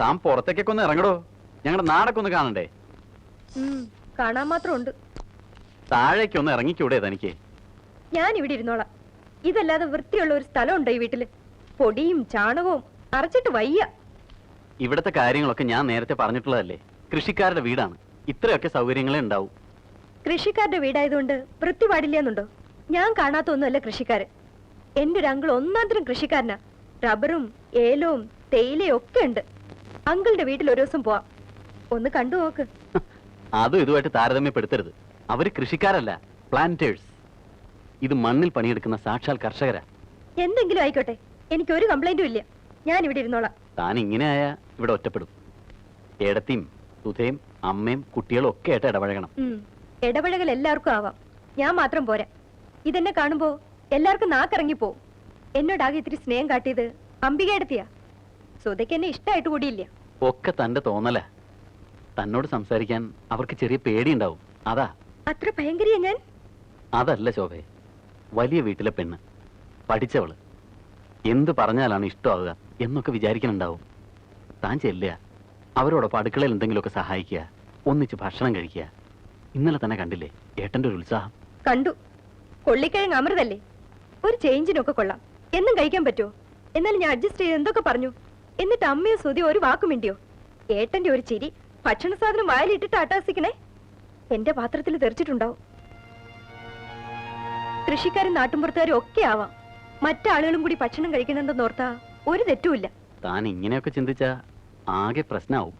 താൻ പുറത്തേക്കൊക്കെ ഒന്ന് ഇറങ്ങടോ. ഞങ്ങളുടെ നാടൊക്കെ ഒന്ന് കാണണ്ടേ? കാണാൻ മാത്രം ഉണ്ട് താഴേക്കൊന്ന് ഇറങ്ങിക്കൂടെ തനിക്ക്? ഞാൻ ഇവിടെ ഇരുന്നോളാം. ഇതല്ലാതെ വൃത്തിയുള്ള ഒരു സ്ഥലം ഉണ്ടോ ഈ വീട്ടിൽ? പൊടിയും ചാണകവും അറച്ചിട്ട് വയ്യ. ഇവിടത്തെ കാര്യങ്ങളൊക്കെ ഞാൻ നേരത്തെ പറഞ്ഞിട്ടുള്ളതല്ലേ? കൃഷിക്കാരുടെ വീടാണ്. ഇത്രയൊക്കെ സൗകര്യങ്ങളേ ഉണ്ടാവും. കൃഷിക്കാരുടെ വീടായതുകൊണ്ട് വൃത്തി പാടില്ലെന്നുണ്ടോ ഞാൻ കാണാത്ത ഒന്നുമല്ല കൃഷിക്കാരൻ എന്റെ ഒരു അങ്കിൾ ഒന്നാന്തരം കൃഷിക്കാരനാ. റബ്ബറും ഏലവും തേയിലയും ഒക്കെ ഉണ്ട്. അങ്കിളുടെ വീട്ടിൽ ഒരു ദിവസം പോവാം. ഒന്ന് കണ്ടു നോക്ക്. അതും ഇതുമായിട്ട് താരതമ്യപ്പെടുത്തരുത്. അവർ കൃഷിക്കാരല്ല പ്ലാന്റേഴ്സ് ഇത് മണ്ണിൽ പണിയെടുക്കുന്ന സാക്ഷാൽ കർഷകരാ. എന്തെങ്കിലും ആയിക്കോട്ടെ എനിക്ക് ഒരു കംപ്ലൈന്റും ഇല്ല. ഞാൻ ഇവിടെ ഇരുന്നോളാം. താൻ ഇങ്ങനെ ആയ ഇവിടെ ഒറ്റപ്പെടും. ഏടത്തിയും സുധയും അമ്മയും കുട്ടികളും ഒക്കെ ആയിട്ട് ഇടപഴകണം. ഉം. ഇടപഴകൽ എല്ലാവർക്കും ആവാം. ഞാൻ മാത്രം പോരാ. ഇതെന്നെ കാണുമ്പോ എല്ലാവർക്കും നാക്കിറങ്ങിപ്പോ എന്നോടാകെ ഇത്തിരി സ്നേഹം കാട്ടിയത് അംബികയെടുത്തിയാ സുധയ്ക്ക് എന്നെ ഇഷ്ടമായിട്ട് കൂടിയില്ല. ഒക്കെ തന്റെ തോന്നല. തന്നോട് സംസാരിക്കാൻ അവർക്ക് ചെറിയ പേടിയുണ്ടാവും. അതാ. അത്ര ഭയങ്കരിയാ ഞാൻ? അതല്ല ശോഭേ. വലിയ വീട്ടിലെ പെണ്ണ്. പഠിച്ചവൾ. എന്ത് പറഞ്ഞാലാണ് ഇഷ്ടമാവുക എന്നൊക്കെ വിചാരിക്കുന്നുണ്ടാവും താൻ ചെല്ലുക. അവരോടൊപ്പം അടുക്കളയിൽ എന്തെങ്കിലുമൊക്കെ സഹായിക്കുക. ഒന്നിച്ച് ഭക്ഷണം കഴിക്കുക. ഇന്നലെ തന്നെ കണ്ടില്ലേ? ഏട്ടന്റെ ഒരു ഉത്സാഹം. കണ്ടു. കൊള്ളിക്കിഴങ്ങ് അമൃതല്ലേ? ഒരു ചേഞ്ചിനൊക്കെ കൊള്ളാം. എന്നും കഴിക്കാൻ പറ്റുമോ? എന്നാലും ഞാൻ അഡ്ജസ്റ്റ് ചെയ്ത് എന്തൊക്കെ പറഞ്ഞു? എന്നിട്ട് അമ്മയും സുതി ഒരു വാക്കും മിണ്ടിയോ? ഏട്ടന്റെ ഒരു ചിരി ഭക്ഷണ സാധനം വായിലിട്ടിട്ട് അട്ടാസിക്കണേ? എന്റെ പാത്രത്തിൽ തെറിച്ചിട്ടുണ്ടാവും കൃഷിക്കാരും നാട്ടുമ്പുറത്തുകാരും ഒക്കെ ആവാം. മറ്റാളുകളും കൂടി ഭക്ഷണം കഴിക്കണമെന്ന് ഓർത്താ ഒരു തെറ്റുമില്ല. താൻ ഇങ്ങനെയൊക്കെ ചിന്തിച്ച ആകെ പ്രശ്നമാവും